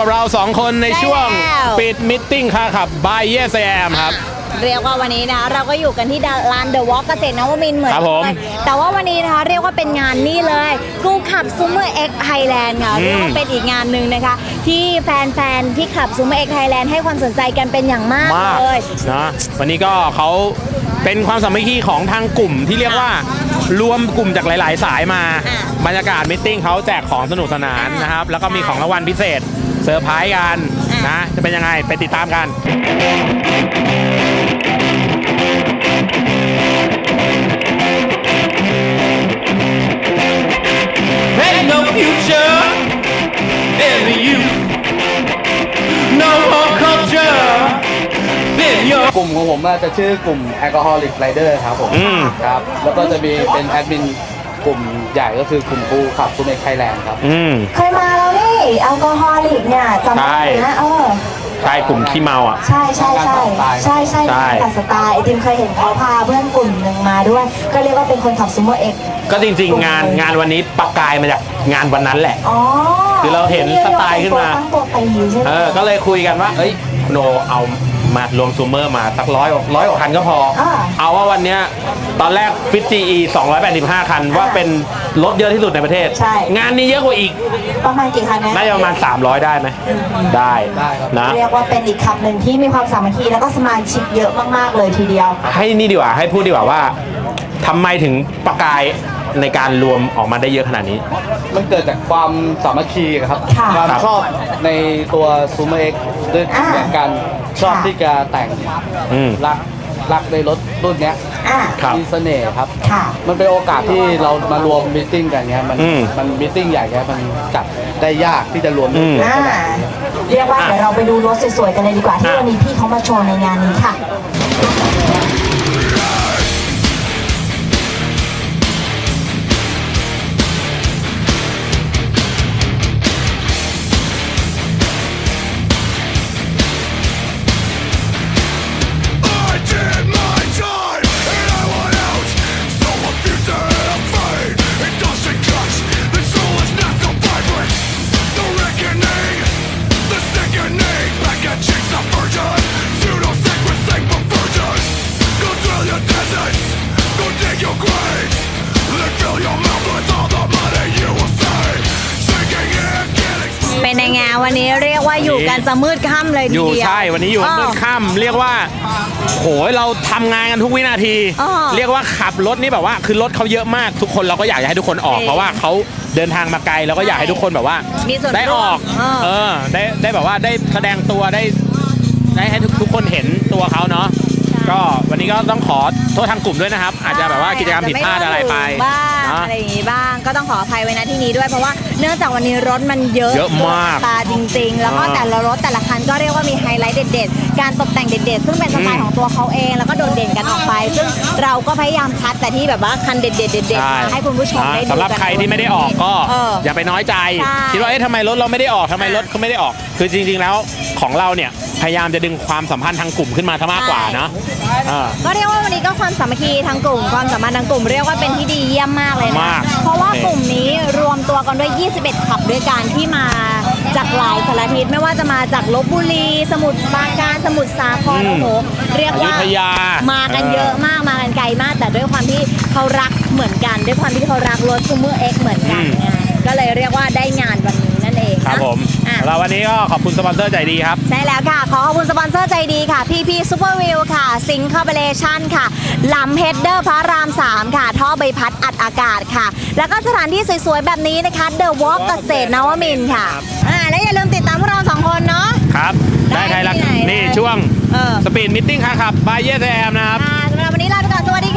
กับเราสองคนในใช่ช่วงแล้วปิดมิทติ้งค่ะขับบายเยสแอมครับ เรียกว่าวันนี้นะคะเราก็อยู่กันที่ลานเดอะวอล์กเกษตรนวมินทร์เหมือนครับผมกันแต่ว่าวันนี้นะคะเรียกว่าเป็นงานนี่เลยกูขับซูเมอร์เอ็กไทยแลนด์ค่ะอืมเรียกว่าเป็นอีกงานหนึ่งนะคะ ที่แฟนๆที่ขับซูเมอร์เอ็กไทยแลนด์ให้ความสนใจกันเป็นอย่างมากมากเลยนะวันนี้ก็เขาเป็นความสามัคคีของทางกลุ่มที่เรียกว่ารวมกลุ่มจากหลาย ๆ สายมาอะบรรยากาศมิทติ้งเขาแจกของสนุกสนานอะนะครับ แล้วก็มีของรางวัลพิเศษ เซอร์ไพรส์กันอะนะ จะเป็นยังไงไปติดตามกัน Ain't no future in the youth. No more culture than your กลุ่มของผมน่าจะชื่อกลุ่ม Alcoholic Rider ครับผม อืม ครับ แล้วก็จะมีเป็นแอดมิน กลุ่มใหญ่ก็คือกลุ่มกูขับซูเมกไทยแลนด์ครับ อืม เคยมาแล้วนี่แอลกอฮอลิกเนี่ยจำได้ใช่ นะเออใช่กลุ่มขี้เมาอะ ใช่ใช่ใช่ใช่ใช่ใช่ตัดสไตล์ไอติมเคยเห็นเขาพาเพื่อนกลุ่มหนึ่งมาด้วย ก็เรียกว่าเป็นคนขับซูเมอร์เอ็กก็จริงๆ งานงานวันนี้ประกายมาจากงานวันนั้นแหละ อ๋อคือเราเห็นสไตล์ขึ้นมา ตั้งตัวตีใช่ไหม เออ ก็เลยคุยกันว่า เอ้ยโนเอา มารวมซูเมอร์มาสักร้อยร้อยกว่าคันก็พอเอาว่าวันเนี้ยตอนแรกฟิต GE 285 คันว่าเป็นรถเยอะที่สุดในประเทศงานนี้เยอะกว่าอีก ประมาณกี่คันนะน่าจะประมาณ 300 ได้ไหม ได้ได้ครับนะ เรียกว่าเป็นอีกคำหนึ่งที่มีความสามัคคีแล้วก็สมาชิกเยอะมากๆเลยทีเดียว ให้นี่ดีกว่าให้พูดดีกว่าว่าทำไมถึงประกายในการรวมออกมาได้เยอะขนาดนี้ มันเกิดจากความสามัคคีครับ ค่ะความครับชอบในตัวซูเมกด้วยอ่า เหมือนกัน ชอบค่ะที่จะแต่งอืม รักรักในรถรุ่นเนี้ยอะ ครับ มีเสน่ห์ครับ ค่ะมันเป็นโอกาสที่เรามารวมมิทติ้งกันเนี้ยมันอืมมันมิทติ้งใหญ่เนี้ยมันจัดได้ยากที่จะรวมอืม อ่าเรียกว่าเดี๋ยวเราไปดูรถสวยๆกันเลยดีกว่าที่วันนี้พี่เขามาโชว์ในงานนี้ค่ะ วันนี้เรียกว่าอยู่กันสมืดค่ำเลยทีอยู่เดียวใช่ วันนี้อยู่มืดค่ำเรียกว่าโหยเราทำงานกันทุกวินาที อ้อเรียกว่าขับรถนี่แบบว่าคือรถเขาเยอะมากทุกคนเราก็อยากจะให้ทุกคนออกจริงเพราะว่าเขาเดินทางมาไกลเราก็อยากให้ทุกคนแบบว่า มีส่วนได้ออกร่วมเออ เออได้ได้แบบว่าได้แสดงตัวได้ได้ให้ทุกทุกคนเห็นตัวเขาเนาะก็วันนี้ก็ต้องขอโทษทางกลุ่มด้วยนะครับ อาจจะแบบว่ากิจกรรมผิดพลาดอะไรไปบ้างเนาะอะไรอย่างงี้บ้างก็ต้องขออภัยไว้ณที่นี้ด้วยเพราะว่าเนื่องจากวันนี้รถมันเยอะเยอะมากตาจริง ๆ แล้วก็อ่าแต่ละรถแต่ละคันก็เรียกว่ามีไฮไลท์เด็ดๆ การตกแต่งเด็ดๆ ซึ่งเป็นสไตอืล์มของตัวเขาเองแล้วก็โดดเด่นกันออกไป ซึ่งเราก็พยายามคัดแต่ที่แบบว่าคันเด็ดๆเด็ดๆมาให้คุณผู้ชมอ่าได้ดูสำหรับกันใครที่ไม่ได้ออกก็เอออย่าไปน้อยใจใช่คิดว่าเอ๊ะทำไมรถเราไม่ได้ออกทำไมรถเขาไม่ได้ออก คือจริง ๆ แล้ว ของเราเนี่ยพยายามจะดึงความสัมพันธ์ทางกลุ่มขึ้นมาซะมากกว่าเนาะอ่าก็เรียกว่าวันนี้ก็ความสามัคคีทางกลุ่มความสามารถทางกลุ่มเรียกว่าเป็นที่ดีเยี่ยมมากเลยนะมากเพราะว่านี่ กลุ่มนี้รวมตัวกันด้วย 21ขับด้วยกันที่มาจากหลายสารทิศไม่ว่าจะมาจากลบบุรี สมุทรปราการสมุทรสาครอืมโอ้โหเรียกว่าอยุธยามากันเออเยอะมากมากันไกลมาก แต่ด้วยความที่เขารักเหมือนกัน ด้วยความที่เขารักรถซูเมอร์เอ็กเหมือนกันอืม ไง ก็เลยเรียกว่าได้งานวันนี้นั่นเองครับนะผมอะเราวันนี้ก็ขอบคุณสปอนเซอร์ใจดีครับ ใช่แล้วค่ะ ขอขอบคุณสปอนเซอร์ใจดีค่ะ PP Super w h e e l ค่ะซิงค o r p o r a t i o n ค่ะลำเฮดเดอร์พระราม 3 ค่ะ ท่อใบพัดอัดอากาศค่ะ แล้วก็สถานที่สวยๆ แบบนี้นะคะ The Walk เกษตรนวมินทร์ค่ะอ่าและอย่าลืมติดตามพวกเราสองคนเนาะครับ ได้ได้ใครละที่ไหนนี่ได้ช่วงเออสปีดมิทติ้งค่ะครับบายเยสแอมนะครับอ่าสำหรับวันนี้ลาไปก่อนสวัสดี